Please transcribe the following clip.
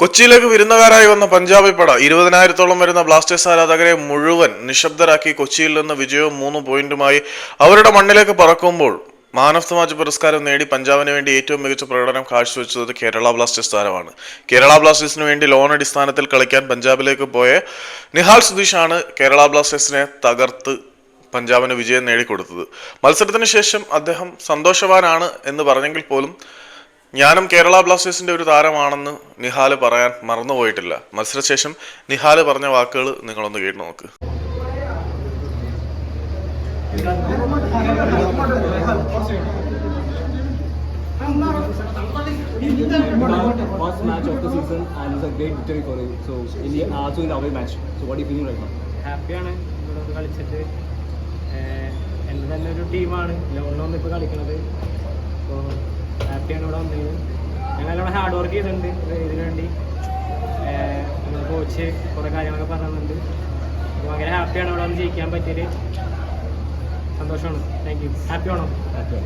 കൊച്ചിയിലേക്ക് വിരുന്നുകാരായി വന്ന പഞ്ചാബി പട ഇരുപതിനായിരത്തോളം വരുന്ന ബ്ലാസ്റ്റേഴ്സ് ആരാധകരെ മുഴുവൻ നിശബ്ദരാക്കി കൊച്ചിയിൽ നിന്ന് വിജയവും മൂന്ന് പോയിന്റുമായി അവരുടെ മണ്ണിലേക്ക് പറക്കുമ്പോൾ മാൻ ഓഫ് ദ മാച്ച് പുരസ്കാരം നേടി പഞ്ചാബിന് വേണ്ടി ഏറ്റവും മികച്ച പ്രകടനം കാഴ്ചവെച്ചത് കേരള ബ്ലാസ്റ്റേഴ്സ് താരമാണ്. കേരള ബ്ലാസ്റ്റേഴ്സിന് വേണ്ടി ലോൺ അടിസ്ഥാനത്തിൽ കളിക്കാൻ പഞ്ചാബിലേക്ക് പോയ നിഹാൽ സുധീഷാണ് കേരള ബ്ലാസ്റ്റേഴ്സിനെ തകർത്ത് പഞ്ചാബിന് വിജയം നേടിക്കൊടുത്തത്. മത്സരത്തിന് ശേഷം അദ്ദേഹം സന്തോഷവാനാണ് എന്ന് പറഞ്ഞെങ്കിൽ പോലും ഞാനും കേരള ബ്ലാസ്റ്റേഴ്സിന്റെ ഒരു താരമാണെന്ന് നിഹാൽ പറയാൻ മറന്നുപോയിട്ടില്ല മത്സരശേഷം നിഹാൽ പറഞ്ഞ വാക്കുകൾ നിങ്ങളൊന്ന് കേട്ട് നോക്ക് first match of the season and it's a great victory for. So in the, also the away match. So what you right now? ഇവിടെ കളിച്ചിട്ട് എന്റെ തന്നെ ഒരു ടീമാണ് ലോണിലൊന്നും ഇപ്പോൾ കളിക്കണത് അപ്പോൾ ഹാപ്പിയാണ് ഇവിടെ ഞങ്ങൾ നല്ലോണം ഹാർഡ് വർക്ക് ചെയ്തിട്ടുണ്ട്. ഇത് ഇതിനു വേണ്ടി. കോച്ച് കുറേ കാര്യങ്ങളൊക്കെ പറഞ്ഞിട്ടുണ്ട്. ഭയങ്കര ഹാപ്പിയാണ് ഇവിടെ വന്ന് ജയിക്കാൻ പറ്റിയത്. സന്തോഷമാണ്. താങ്ക് യു ഹാപ്പി ആണോ? Happy.